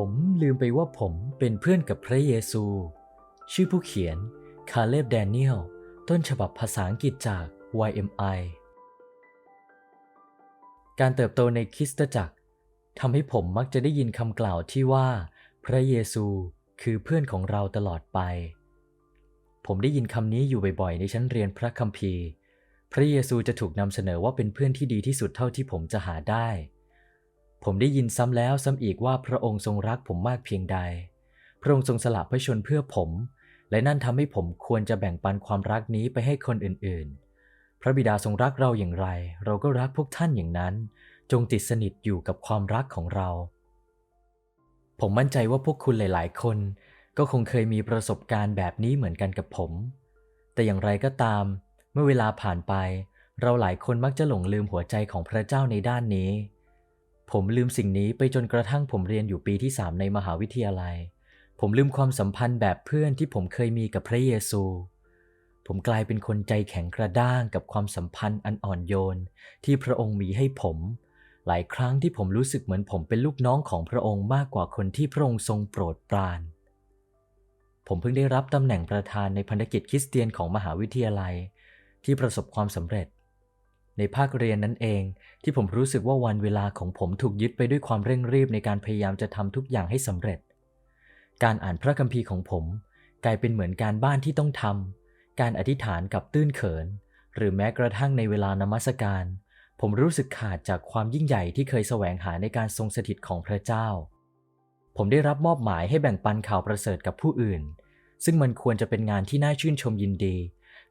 ผมลืมไปว่าผมเป็นเพื่อนกับพระเยซู ชื่อผู้เขียน คาเลบแดเนียล ต้นฉบับภาษาอังกฤษจาก YMI การเติบโตในคริสตจักรทำให้ผมมักจะได้ยินคำกล่าวที่ว่า พระเยซูคือเพื่อนของเราตลอดไป ผมได้ยินคำนี้อยู่บ่อยๆ ในชั้นเรียนพระคัมภีร์ พระเยซูจะถูกนำเสนอว่าเป็นเพื่อนที่ดีที่สุดเท่าที่ผมจะหาได้ ผมได้ยินซ้ำแล้วซ้ำอีกว่าพระองค์ทรงรักผมมากเพียงใด พระองค์ทรงสละพระชนเพื่อผม และนั่นทำให้ผมควรจะแบ่งปันความรักนี้ไปให้คนอื่นๆ พระบิดาทรงรักเราอย่างไร เราก็รักพวกท่านอย่างนั้น จงติดสนิทอยู่กับความรักของเรา ผมมั่นใจว่าพวกคุณหลาย ๆ คน ก็คงเคยมีประสบการณ์แบบนี้เหมือนกันกับผม แต่อย่างไรก็ตาม เมื่อเวลาผ่านไป เราหลายคนมักจะหลงลืมหัวใจของพระเจ้าในด้านนี้ ผมลืมสิ่งนี้ไปจนกระทั่งผมเรียนอยู่ปีที่ 3 ในมหาวิทยาลัย ผมลืมความสัมพันธ์แบบเพื่อนที่ผมเคยมีกับพระเยซู ผมกลายเป็นคนใจแข็งกระด้างกับความสัมพันธ์อันอ่อนโยน ที่พระองค์มีให้ผม หลายครั้งที่ผมรู้สึกเหมือนผมเป็นลูกน้องของพระองค์มากกว่าคนที่พระองค์ทรงโปรดปราน ผมเพิ่งได้รับตำแหน่งประธานในพันธกิจคริสเตียนของมหาวิทยาลัย ที่ประสบความสำเร็จ ในภาคเรียนนั้นเอง ที่ผมรู้สึกว่าวันเวลาของผมถูกยึดไปด้วยความเร่งรีบในการพยายามจะทำทุกอย่างให้สำเร็จ การอ่านพระคัมภีร์ของผม กลายเป็นเหมือนการบ้านที่ต้องทำการอธิษฐานกับตื้นเขิน หรือแม้กระทั่งในเวลานมัสการ ผมรู้สึกขาดจากความยิ่งใหญ่ที่เคยแสวงหาในการทรงสถิตของพระเจ้า ผมได้รับมอบหมายให้แบ่งปันข่าวประเสริฐกับผู้อื่น ซึ่งมันควรจะเป็นงานที่น่าชื่นชมยินดี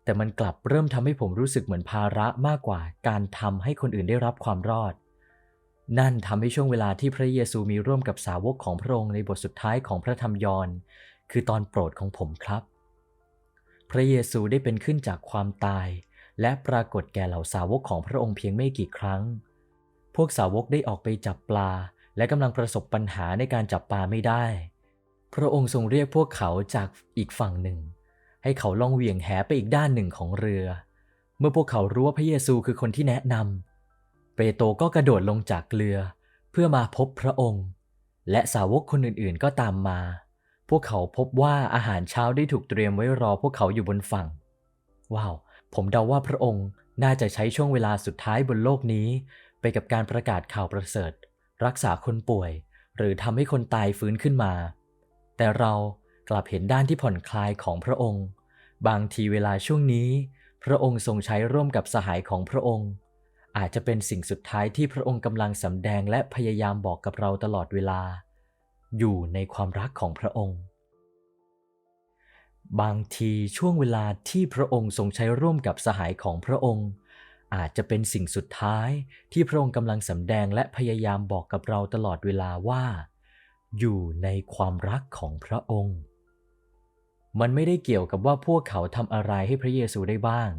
แต่มันกลับเริ่มทำให้ผมรู้สึกเหมือนภาระมากกว่าการทำให้คนอื่นได้รับความรอด นั่นทำให้ช่วงเวลาที่พระเยซูมีร่วมกับสาวกของพระองค์ในบทสุดท้ายของพระธรรมยอนคือตอนโปรดของผมครับ พระเยซูได้เป็นขึ้นจากความตาย และปรากฏแก่เหล่าสาวกของพระองค์เพียงไม่กี่ครั้ง พวกสาวกได้ออกไปจับปลา และกำลังประสบปัญหาในการจับปลาไม่ได้ พระองค์ทรงเรียกพวกเขาจากอีกฝั่งหนึ่ง ให้เขาลองเหวี่ยงแหไปอีกด้านหนึ่งของเรือ เมื่อพวกเขารู้ว่าพระเยซูคือคนที่แนะนำเปโตรก็กระโดดลงจากเรือ เพื่อมาพบพระองค์ และสาวกคนอื่นๆก็ตามมา พวกเขาพบว่าอาหารเช้าได้ถูกเตรียมไว้รอพวกเขาอยู่บนฝั่ง ว้าว ผมเดาว่าพระองค์น่าจะใช้ช่วงเวลาสุดท้ายบนโลกนี้ ไปกับการประกาศข่าวประเสริฐ รักษาคนป่วย หรือทำให้คนตายฟื้นขึ้นมา แต่เรา กลับเห็นด้านที่ผ่อนคลายของพระองค์ บางทีเวลาช่วงนี้ พระองค์ทรงใช้ร่วมกับสหายของพระองค์ อาจจะเป็นสิ่งสุดท้ายที่พระองค์กำลังสำแดงและพยายามบอกกับเราตลอดเวลา อยู่ในความรักของพระองค์ บางทีช่วงเวลาที่พระองค์ทรงใช้ร่วมกับสหายของพระองค์ อาจจะเป็นสิ่งสุดท้ายที่พระองค์กำลังสำแดงและพยายามบอกกับเราตลอดเวลาว่า อยู่ในความรักของพระองค์ มันไม่ได้เกี่ยวกับว่าพวกเขาทำอะไรให้พระเยซูได้บ้าง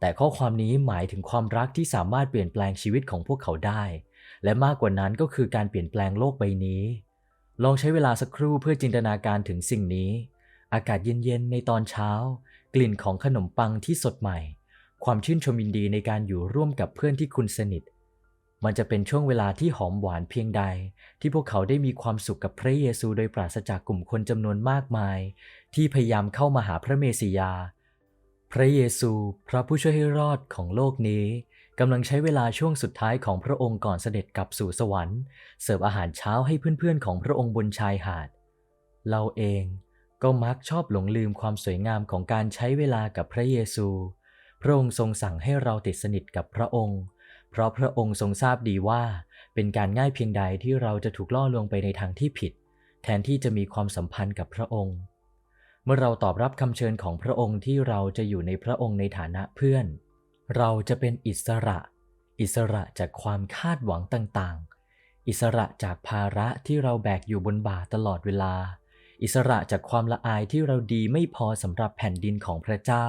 แต่ข้อความนี้หมายถึงความรักที่สามารถเปลี่ยนแปลงชีวิตของพวกเขาได้ และมากกว่านั้นก็คือการเปลี่ยนแปลงโลกใบนี้ ลองใช้เวลาสักครู่เพื่อจินตนาการถึงสิ่งนี้ อากาศเย็นๆในตอนเช้า กลิ่นของขนมปังที่สดใหม่ ความชื่นชมยินดีในการอยู่ร่วมกับเพื่อนที่คุณสนิท มันจะเป็นช่วงเวลาที่หอมหวานเพียงใด ที่พวกเขาได้มีความสุขกับพระเยซูโดยปราศจากกลุ่มคนจำนวนมากมาย ที่พยายามเข้ามาหาพระเมสสิยา พระเยซูพระผู้ช่วยให้รอดของโลกนี้กำลังใช้เวลาช่วงสุดท้ายของพระองค์ก่อนเสด็จกลับสู่สวรรค์ เสิร์ฟอาหารเช้าให้เพื่อนๆของพระองค์บนชายหาด เราเองก็มักชอบหลงลืมความสวยงามของการใช้เวลากับพระเยซู พระองค์ทรงสั่งให้เราติดสนิทกับพระองค์ เพราะพระองค์ทรงทราบดีว่า เป็นการง่ายเพียงใดที่เราจะถูกล่อลวงไปในทางที่ผิด แทนที่จะมีความสัมพันธ์กับพระองค์ เมื่อเราตอบรับคำเชิญของพระองค์ที่เราจะอยู่ในพระองค์ในฐานะเพื่อน เราจะเป็นอิสระ อิสระจากความคาดหวังต่างๆ อิสระจากภาระที่เราแบกอยู่บนบ่าตลอดเวลา อิสระจากความละอายที่เราดีไม่พอสำหรับแผ่นดินของพระเจ้า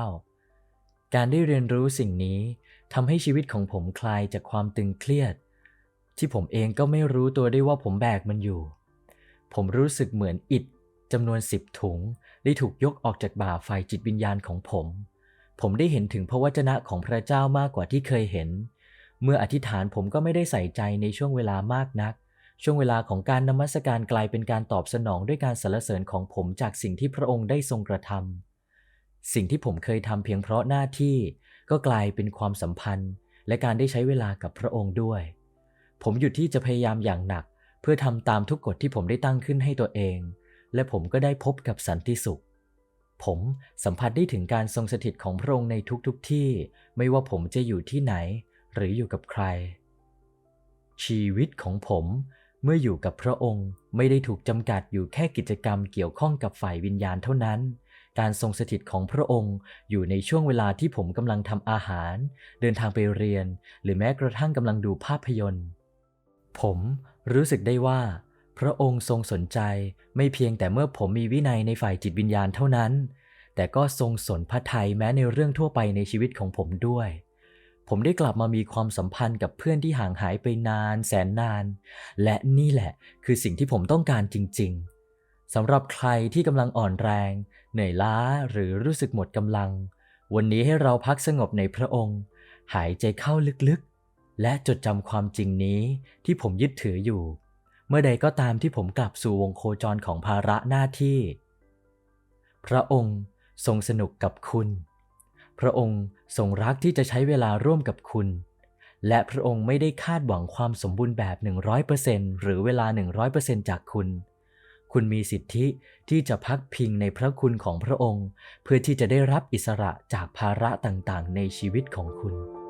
การได้เรียนรู้สิ่งนี้ทำให้ชีวิตของผมคลายจากความตึงเครียด ที่ผมเองก็ไม่รู้ตัวได้ว่าผมแบกมันอยู่ ผมรู้สึกเหมือนอิฐจำนวนสิบถุง ได้ถูกยกออกจากบ่าไฟจิตวิญญาณของผม ผมได้เห็นถึงพระวจนะของพระเจ้ามากกว่าที่เคยเห็น เมื่ออธิษฐานผมก็ไม่ได้ใส่ใจในช่วงเวลามากนัก ช่วงเวลาของการนมัสการกลายเป็นการตอบสนองด้วยการสรรเสริญของผมจากสิ่งที่พระองค์ได้ทรงกระทำสิ่งที่ผมเคยทำเพียงเพราะหน้าที่ก็กลายเป็นความสัมพันธ์ และการได้ใช้เวลากับพระองค์ด้วย ผมหยุดที่จะพยายามอย่างหนัก เพื่อทำตามทุกกฎที่ผมได้ตั้งขึ้นให้ตัวเอง และผมก็ได้พบกับสันติสุข ผมสัมผัสได้ถึงการทรงสถิตของพระองค์ในทุกๆทที่ ไม่ว่าผมจะอยู่ที่ไหน หรืออยู่กับใคร ชีวิตของผมเมื่ออยู่กับพระองค์ไม่ได้ถูกจำกัดอยู่แค่กิจกรรมเกี่ยวข้องกับฝ่ายวิญญาณเท่านั้น การทรงสถิตของพระองค์อยู่ในช่วงเวลาที่ผมกำลังทำอาหาร เดินทางไปเรียน หรือแม้กระทั่งกำลังดูภาพยนตร์ ผมรู้สึกได้ว่า พระองค์ทรงสนใจไม่เพียงแต่เมื่อผมมีวินัยในฝ่ายจิตวิญญาณเท่านั้น แต่ก็ทรงสนพระทัยแม้ในเรื่องทั่วไปในชีวิตของผมด้วย ผมได้กลับมามีความสัมพันธ์กับเพื่อนที่ห่างหายไปนานแสนนาน และนี่แหละคือสิ่งที่ผมต้องการจริง ๆสำหรับใครที่กำลังอ่อนแรง เหนื่อยล้าหรือรู้สึกหมดกำลัง วันนี้ให้เราพักสงบในพระองค์ หายใจเข้าลึกๆ และจดจำความจริงนี้ที่ผมยึดถืออยู่ เมื่อใดก็ตามที่ผมกลับสู่วงโคจรของภาระหน้าที่ พระองค์ทรงสนุกกับคุณ พระองค์ทรงรักที่จะใช้เวลาร่วมกับคุณ และพระองค์ไม่ได้คาดหวังความสมบูรณ์แบบ 100%หรือเวลา 100%จากคุณ คุณมีสิทธิที่จะพักพิงในพระคุณของพระองค์ เพื่อที่จะได้รับอิสระจากภาระต่างๆ ในชีวิตของคุณ